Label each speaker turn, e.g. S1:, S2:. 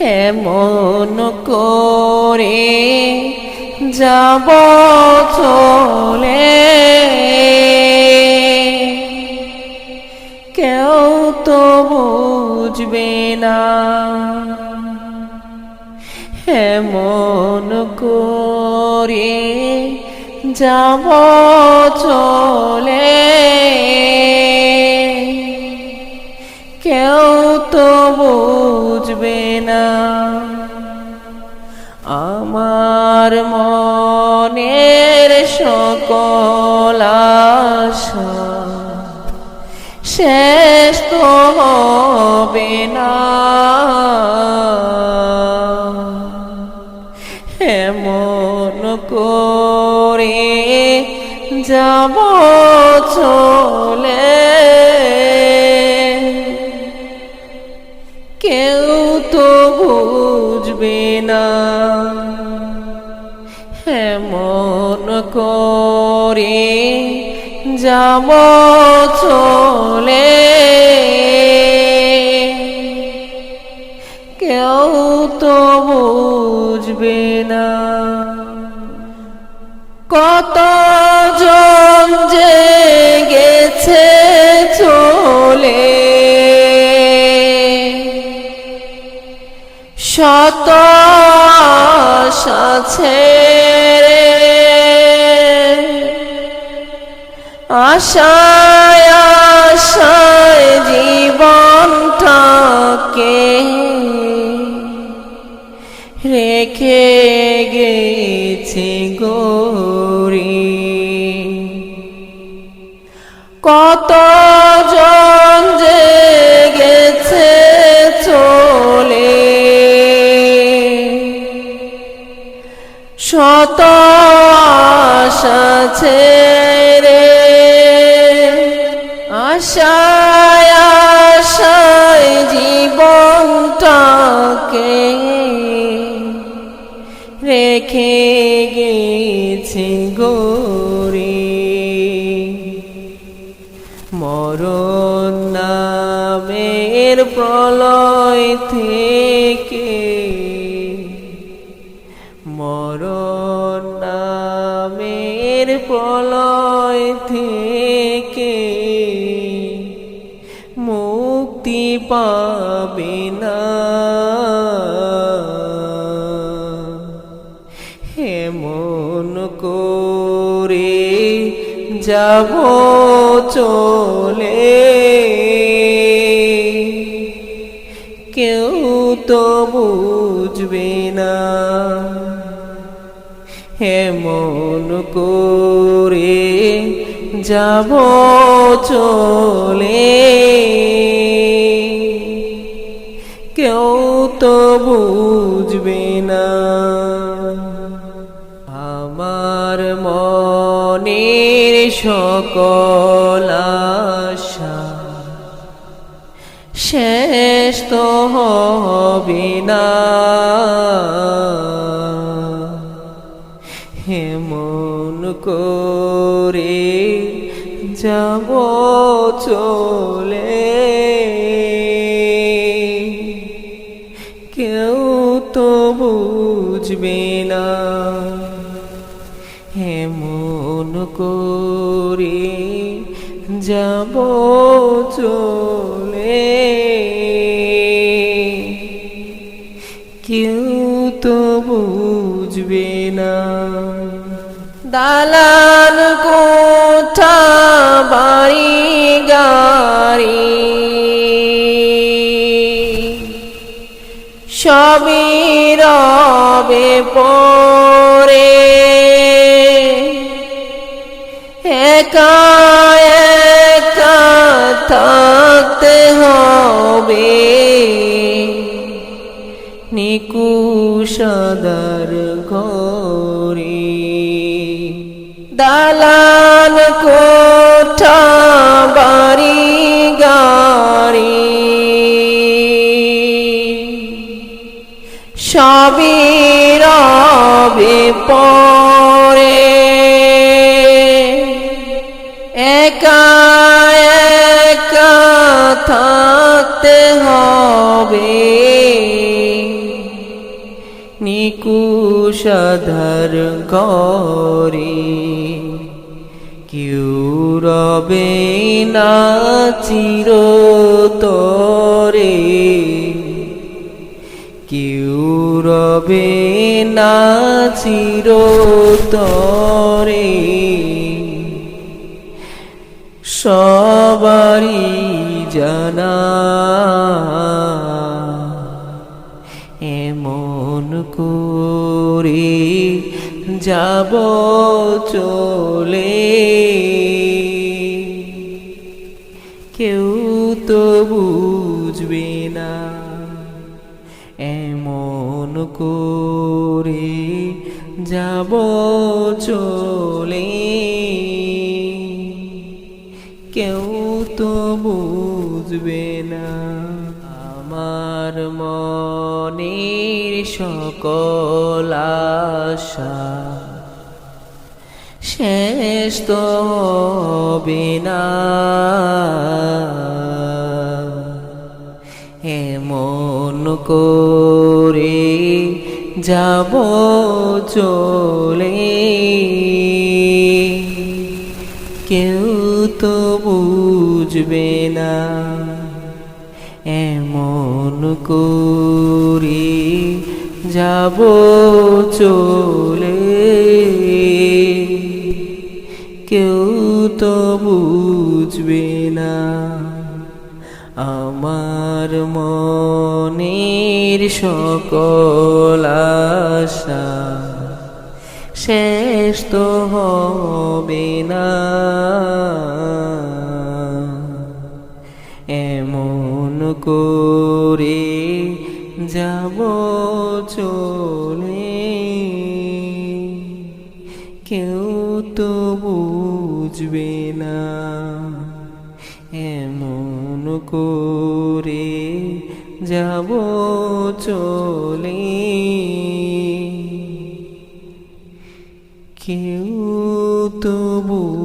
S1: এমন করে যাব চলে। কেউ তো বুঝবে না। এমন করে যাব চলে। কেউ তো বুঝবে না। আমার মনের সকল শেষ তো হবে না। এমন করে যাব চলে। কেউ তো বুঝবে না। করে, যাব চলে। কেউ তো বুঝবে না কত জন যে গেছে চলে। শত আশা ছেড়ে আশায় জীবনটাকে রেখে গেছে গৌরী। কত গেছে চলে। শত আশা ছেড়ে আশায় আশায় জীবনটাকে রেখে গেছে গোরে। মরণ নামের প্রলয় থেকে মরণ নামের প্রলয় পাবে না। হেমন করে যাব চলে। কেউ তো বুঝবে না। হেমন করে যাব চলে। কেউ তো বুঝবে না। আমার মনের সকল আশা শেষ তো হবে না। হেমন করে যাব চলে। বুঝবে না। হেমন করে যাব চলে। কেউ তো বুঝবে না। দালান কোঠা বাড়ি গাড়ি সবই রবে পরে একা থাকতে হবে। নিকুশাদার ঘরে। দালান কোঠা সবই রবে পরে। একা একা থাকতে হবে। নিকুশাধার ঘরে কেউ রবে না চিরতরে। কেউ রবে না চিরতরে। সবারই জানা এমন করে যাব চলে। এমন করে, যাব চলে। কেউ তো বুঝবে না আমার মনের সকল আশা। শেষ তো হবে না। এমন করে যাব চলে। কেউ তো বুঝবে না এমন করে যাব চলে। কেউ তো বুঝবে মনের সকল শেষ তো হবে না। এমন করে যাব চলে করে যাব চলে। কেউ তো বুঝবে